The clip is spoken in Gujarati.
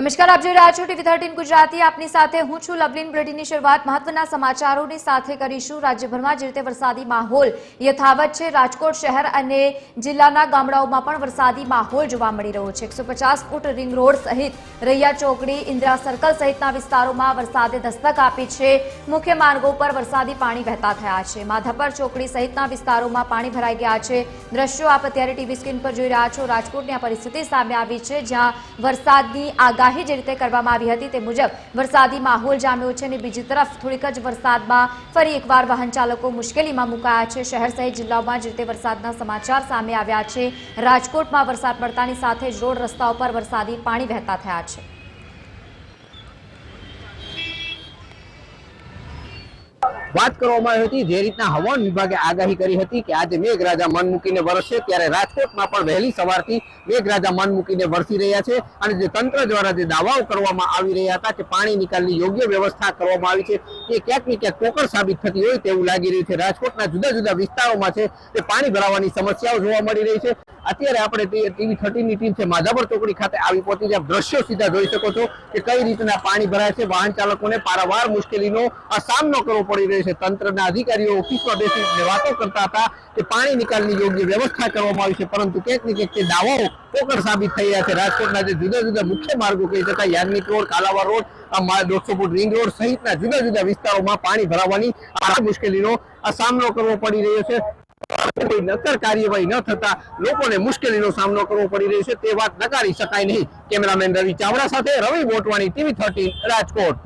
નમસ્કાર, આપ જોઈ રહ્યા છો ટીવી થર્ટીન ગુજરાતી. આપની સાથે હું છું લવલીન બ્રિટનની શરૂઆત. મહત્વના સમાચારોની સાથે કરીશું. રાજ્યભરમાં જે રીતે વરસાદી માહોલ યથાવત છે, રાજકોટ શહેર અને જિલ્લાના ગામડાઓમાં પણ વરસાદી માહોલ જોવા મળી રહ્યો છે. એકસો ફૂટ રિંગ રોડ સહિત રૈયા ચોકડી, ઇન્દિરા સર્કલ સહિતના વિસ્તારોમાં વરસાદે દસ્તક આપી છે. મુખ્ય માર્ગો પર વરસાદી પાણી વહેતા થયા છે. માધાપર ચોકડી સહિતના વિસ્તારોમાં પાણી ભરાઈ ગયા છે. દ્રશ્યો આપ અત્યારે ટીવી સ્ક્રીન પર જોઈ રહ્યા છો. રાજકોટની આ પરિસ્થિતિ સામે આવી છે, જ્યાં વરસાદની આગાહી જે રીતે કરવામાં આવી હતી તે મુજબ વરસાદી માહોલ જામ્યો છે અને બીજી તરફ થોડીક જ વરસાદમાં ફરી એકવાર વાહન ચાલકો મુશ્કેલીમાં મુકાયા છે. શહેર સહિત જિલ્લાઓમાં જે રીતે વરસાદના સમાચાર સામે આવ્યા છે, રાજકોટમાં વરસાદ પડતાની સાથે જ રોડ રસ્તાઓ પર વરસાદી પાણી વહેતા થયા છે. વાત કરવામાં આવી હતી જે રીતના હવામાન વિભાગે આગાહી કરી હતી કે આજે મેઘરાજા મન મૂકીને વરસશે ત્યારે રાજકોટમાં પણ વહેલી સવારથી મેઘરાજા મન મૂકીને વરસી રહ્યા છે અને જે તંત્ર દ્વારા જે દાવાઓ કરવામાં આવી રહ્યા હતા કે પાણી નિકાલની યોગ્ય વ્યવસ્થા કરવામાં આવી છે એ ક્યાંક ને ક્યાંક કોકર સાબિત થતી હોય તેવું લાગી રહ્યું છે. રાજકોટના જુદા જુદા વિસ્તારોમાં છે તે પાણી ભરાવાની સમસ્યાઓ જોવા મળી રહી છે. અત્યારે આપણે ટીવી થર્ટીની ટીમ છે માધાપર ચોકડી ખાતે આવી પહોંચી છે. દ્રશ્યો સીધા જોઈ શકો છો કે કઈ રીતના પાણી ભરાય છે. વાહન ચાલકોને પારાવાર મુશ્કેલીનો સામનો કરવો પડી રહ્યો તંત્રના અધિકારીઓ ઓફિસમાં બેસી વાતો કરતા હતા કે પાણી નિકાલની યોગ્ય વ્યવસ્થા કરવામાં આવી છે, પરંતુ ક્યાંક ને ક્યાંક તે દાવાઓ પોકળ સાબિત થઈ રહ્યા છે. રાજકોટના જે જુદા જુદા મુખ્ય માર્ગો કહી શકાય, યાજ્ઞિક રોડ કાલાવા રોડ દોઢસો ફૂટ રિંગ રોડ સહિતના જુદા જુદા વિસ્તારોમાં પાણી ભરાવાની આ મુશ્કેલીનો આ સામનો કરવો પડી રહ્યો છે. નક્કર કાર્યવાહી ન થતા લોકોને મુશ્કેલીનો સામનો કરવો પડી રહ્યો છે. તે વાત નકારી શકાય નહીં. કેમેરામેન રવિ ચાવડા સાથે રવિ મોટવાણી ટીવી થર્ટીન, રાજકોટ.